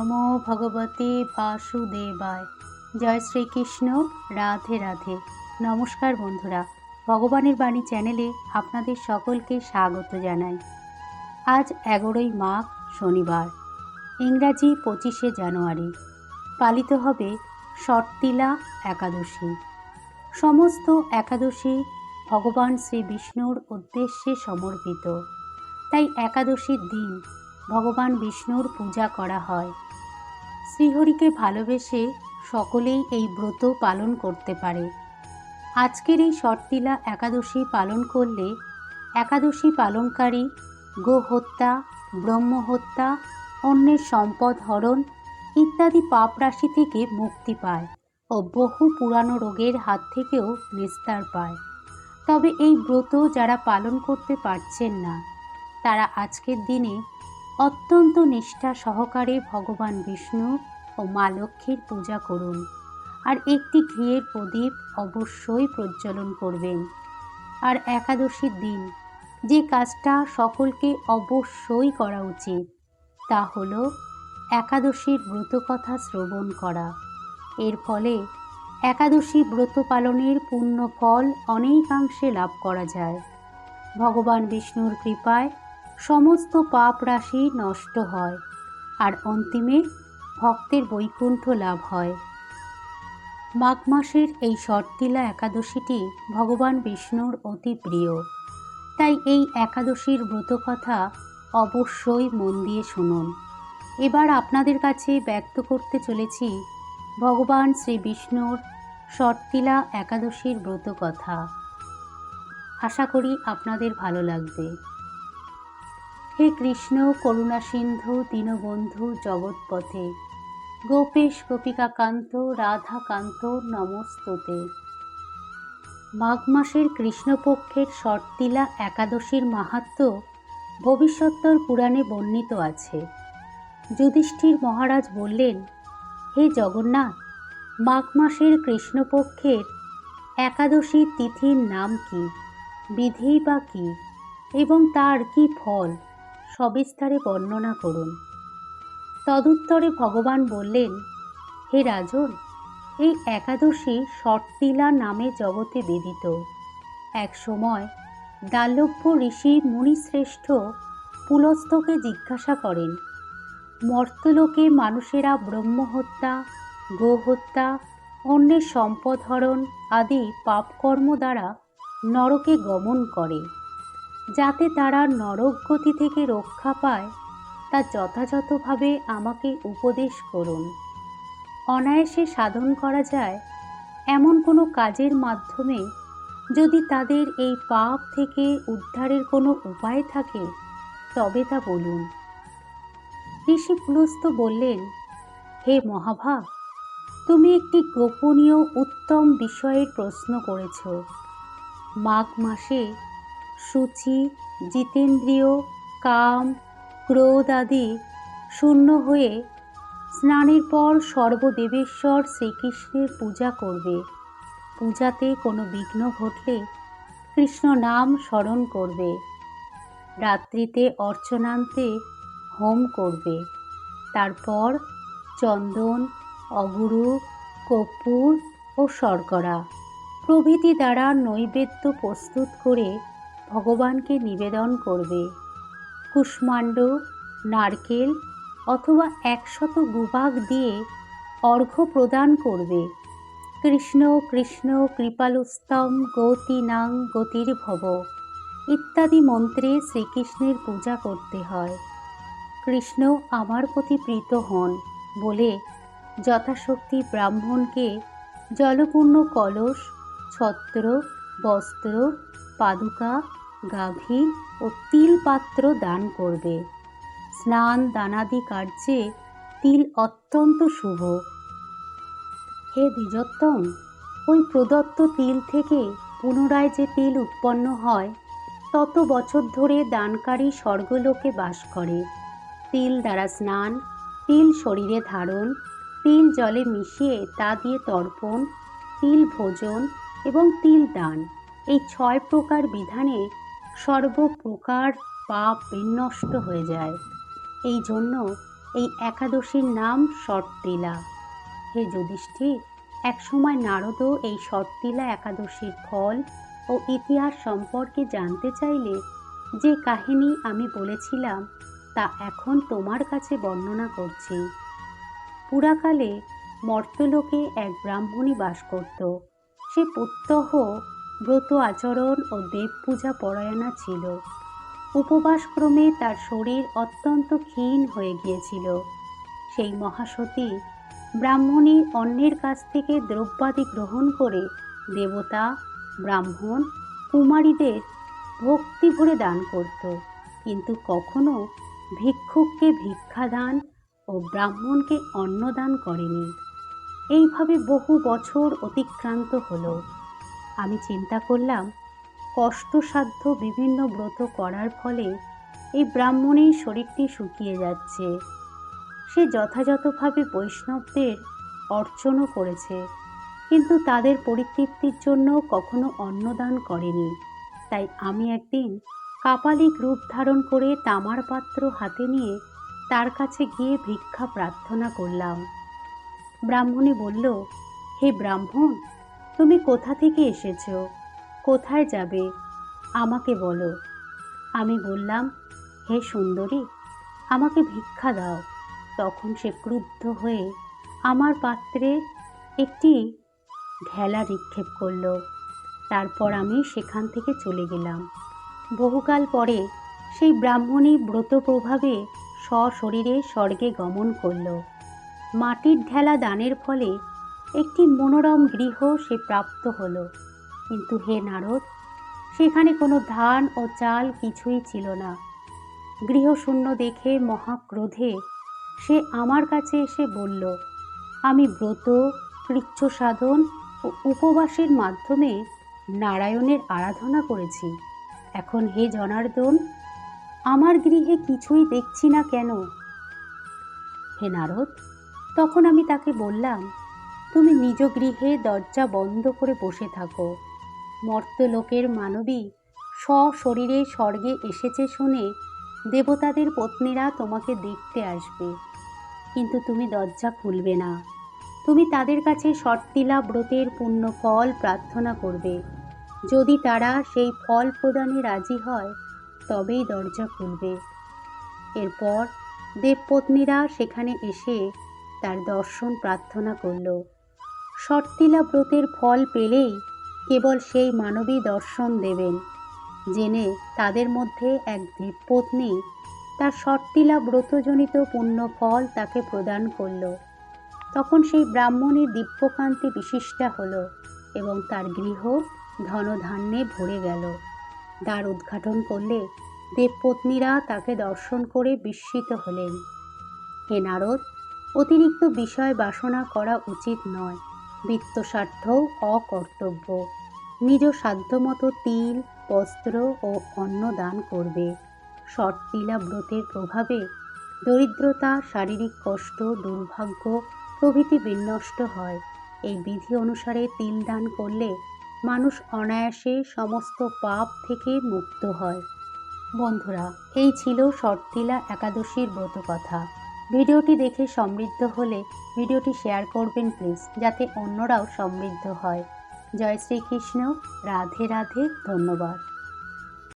নমো ভগবতে বাসুদেবায়। জয় শ্রীকৃষ্ণ, রাধে রাধে। নমস্কার বন্ধুরা, ভগবানের বাণী চ্যানেলে আপনাদের সকলকে স্বাগত জানাই। আজ এগারোই মাঘ, শনিবার, ইংরাজি পঁচিশে জানুয়ারি। পালিত হবে শর্তিলা একাদশী। সমস্ত একাদশী ভগবান শ্রী বিষ্ণুর উদ্দেশ্যে সমর্পিত। তাই একাদশীর দিন ভগবান বিষ্ণুর পূজা করা হয়। শ্রীহরিকে ভালোবেসে সকলেই এই ব্রত পালন করতে পারে। আজকের এই শর্তিলা একাদশী পালন করলে একাদশী পালনকারী গোহত্যা, ব্রহ্মহত্যা, অন্যের সম্পদ হরণ ইত্যাদি পাপ রাশি থেকে মুক্তি পায় ও বহু পুরানো রোগের হাত থেকেও নিস্তার পায়। তবে এই ব্রত যারা পালন করতে পারছেন না, তারা আজকের দিনে অত্যন্ত নিষ্ঠা সহকারে ভগবান বিষ্ণু ও মা লক্ষ্মীর পূজা করুন। আর একটি ঘিয়ের প্রদীপ অবশ্যই প্রজ্বলন করবেন। আর একাদশীর দিন, যে কাজটা সকলকে অবশ্যই করা উচিত, তা হল একাদশীর ব্রতকথা শ্রবণ করা। এর ফলে একাদশী ব্রত পালনের পুণ্য ফল অনেকাংশে লাভ করা যায়। ভগবান বিষ্ণুর কৃপায় সমস্ত পাপ রাশি নষ্ট হয় আর অন্তিমে ভক্তের বৈকুণ্ঠ লাভ হয়। মাঘ মাসের এই শর্তিলা একাদশীটি ভগবান বিষ্ণুর অতি প্রিয়। তাই এই একাদশীর ব্রতকথা অবশ্যই মন দিয়ে শুনুন। এবার আপনাদের কাছে ব্যক্ত করতে চলেছি ভগবান শ্রী বিষ্ণুর শর্তিলা একাদশীর ব্রতকথা। আশা করি আপনাদের ভালো লাগবে। হে কৃষ্ণ করুণা সিন্ধু দীনবন্ধু জগৎপথে। গোপেশ গোপিকাকান্ত রাধাকান্ত নমস্ততে। মাঘ মাসের কৃষ্ণপক্ষের শর্তিলা একাদশীর মাহাত্ম ভবিষ্যত্তর পুরাণে বর্ণিত আছে। যুধিষ্ঠির মহারাজ বললেন, হে জগন্নাথ, মাঘ মাসের কৃষ্ণপক্ষের একাদশী তিথির নাম কি, বিধি বা কী, এবং তার কি ফল? সবিস্তারে বর্ণনা করুন। তদুত্তরে ভগবান বললেন, হে রাজন, এই একাদশী শর্তিলা নামে জগতে বেদিত। এক সময় দাল্যভ্য ঋষি মুনিশ্রেষ্ঠ পুলস্তকে জিজ্ঞাসা করেন, মর্তলোকে মানুষেরা ব্রহ্মহত্যা, গোহত্যা, অন্যের সম্পদ হরণ আদি পাপকর্ম দ্বারা নরকে গমন করে? যাতে তারা নরক গতি থেকে রক্ষা পায়, তা যথাযথভাবে আমাকে উপদেশ করুন। অনায়াসে সাধন করা যায়। এমন কোনো কাজের মাধ্যমে যদি তাদের এই পাপ থেকে উদ্ধারের কোনো উপায় থাকে, তবে তা বলুন। ঋষি পুলস্ত বললেন, হে মহাভাব তুমি একটি গোপনীয় উত্তম বিষয়ের প্রশ্ন করেছ। মাঘ মাসে সূচি, জিতেন্দ্রীয়, কাম, ক্রোধ আদি শূন্য হয়ে স্নানের পর সর্বদেবেশ্বর শ্রীকৃষ্ণের পূজা করবে। পূজাতে কোনো বিঘ্ন ঘটলে কৃষ্ণ নাম স্মরণ করবে। রাত্রিতে অর্চনান্তে হোম করবে। তারপর চন্দন, অগুরু, কর্পূর ও শর্করা প্রভৃতি দ্বারা নৈবেদ্য প্রস্তুত করে ভগবানকে নিবেদন করবে। কুষ্মাণ্ড, নারকেল অথবা একশত গুবাগ দিয়ে অর্ঘ্য প্রদান করবে। কৃষ্ণ কৃষ্ণ, কৃপালুস্তম, গতিনাং গতির ভব ইত্যাদি মন্ত্রে শ্রীকৃষ্ণের পূজা করতে হয়। কৃষ্ণ আমার প্রতি প্রীত হন বলে যথাশক্তি ব্রাহ্মণকে জলপূর্ণ কলস, ছত্র, বস্ত্র, পাদুকা গাভী ও তিল পাত্র দান করবে। স্নান দানাদি কার্যে তিল অত্যন্ত শুভ। হে দ্বিজোত্তম, ওই প্রদত্ত তিল থেকে পুনরায় যে তিল উৎপন্ন হয়, তত বছর ধরে দানকারী স্বর্গলোকে বাস করে। তিল দ্বারা স্নান, তিল শরীরে ধারণ, তিল জলে মিশিয়ে তা দিয়ে তর্পণ, তিল ভোজন এবং তিল দান। এই ছয় প্রকার বিধানে সর্বপ্রকার পাপ বিনষ্ট হয়ে যায়। এই জন্য এই একাদশীর নাম শর্তিলা হে যুধিষ্ঠির একসময় নারদও এই শর্তিলা একাদশীর ফল ও ইতিহাস সম্পর্কে জানতে চাইলে যে কাহিনী আমি বলেছিলাম তা এখন তোমার কাছে বর্ণনা করছি। পুরাকালে মর্তলোকে এক ব্রাহ্মণী বাস করত। সে প্রত্যহ ব্রত আচরণ ও দেব পূজা পরায়ণা ছিল। উপবাসক্রমে তার শরীর অত্যন্ত ক্ষীণ হয়ে গিয়েছিল। সেই মহাসতী ব্রাহ্মণী অন্যের কাছ থেকে দ্রব্যাদি গ্রহণ করে দেবতা, ব্রাহ্মণ, কুমারীদের ভক্তি ভরে দান করত। কিন্তু কখনো ভিক্ষুককে ভিক্ষাদান ও ব্রাহ্মণকে অন্নদান করেনি। এইভাবে বহু বছর অতিক্রান্ত হলো। আমি চিন্তা করলাম, কষ্টসাধ্য বিভিন্ন ব্রত করার ফলে এই ব্রাহ্মণের শরীরটি শুকিয়ে যাচ্ছে। সে যথাযথভাবে বৈষ্ণবদের অর্চনও করেছে, কিন্তু তাদের পরিতৃপ্তির জন্য কখনো অন্নদান করেনি। তাই আমি একদিন কাপালিক রূপ ধারণ করে তামার পাত্র হাতে নিয়ে তার কাছে গিয়ে ভিক্ষা প্রার্থনা করলাম। ব্রাহ্মণী বলল, হে ব্রাহ্মণ তুমি কোথা থেকে এসেছ? কোথায় যাবে? আমাকে বলো। আমি বললাম, হে সুন্দরী, আমাকে ভিক্ষা দাও। তখন সে ক্রুদ্ধ হয়ে আমার পাত্রে একটি ঢেলা নিক্ষেপ করল। তারপর আমি সেখান থেকে চলে গেলাম। বহুকাল পরে সেই ব্রাহ্মণী ব্রত প্রভাবে সশরীরে স্বর্গে গমন করল। মাটির ঢেলা দানের ফলে একটি মনোরম গৃহ সে প্রাপ্ত হলো। কিন্তু হে নারদ, সেখানে কোনো ধান ও চাল কিছুই ছিল না। গৃহশূন্য দেখে মহাক্রোধে সে আমার কাছে এসে বলল, আমি ব্রত কৃচ্ছ সাধন ও উপবাসের মাধ্যমে নারায়ণের আরাধনা করেছি। এখন হে জনার্দন, আমার গৃহে কিছুই দেখছি না কেন? হে নারদ, তখন আমি তাকে বললাম তুমি নিজ গৃহে দরজা বন্ধ করে বসে থাকো। মর্তলোকের মানবী সশরীরে স্বর্গে এসেছে শুনে দেবতাদের পত্নীরা তোমাকে দেখতে আসবে। কিন্তু তুমি দরজা খুলবে না। তুমি তাদের কাছে শর্তিলা ব্রতের পূর্ণ ফল প্রার্থনা করবে। যদি তারা সেই ফল প্রদানে রাজি হয়, তবেই দরজা খুলবে। এরপর দেবপত্নীরা সেখানে এসে তার দর্শন প্রার্থনা করল। শর্তিলা ব্রতের ফল পেলেই কেবল সেই মানবী দর্শন দেবেন। জেনে তাদের মধ্যে এক দেবপত্নী তার শর্তিলা ব্রতজনিত পুণ্য ফল তাকে প্রদান করল। তখন সেই ব্রাহ্মণের দিব্যকান্তি বিশিষ্টা হল এবং তার গৃহ ধনধান্যে ভরে গেল। দ্বার উদ্ঘাটন করলে দেবপত্নীরা তাকে দর্শন করে বিস্মিত হলেন। হে নারদ, অতিরিক্ত বিষয় বাসনা করা উচিত নয়। বৃত্তস্বার্থও অকর্তব্য। নিজ সাধ্যমতো তিল, বস্ত্র ও অন্ন দান করবে। শর্তিলা ব্রতের প্রভাবে দরিদ্রতা, শারীরিক কষ্ট, দুর্ভাগ্য প্রভৃতি বিনষ্ট হয়। এই বিধি অনুসারে তিল দান করলে মানুষ অনায়াসে সমস্ত পাপ থেকে মুক্ত হয়। বন্ধুরা, এই ছিল শর্তিলা একাদশীর ব্রত কথা ভিডিওটি দেখে সমৃদ্ধ হলে ভিডিওটি শেয়ার করবেন প্লিজ, যাতে অন্যরাও সমৃদ্ধ হয়। জয় শ্রীকৃষ্ণ, রাধে রাধে, ধন্যবাদ।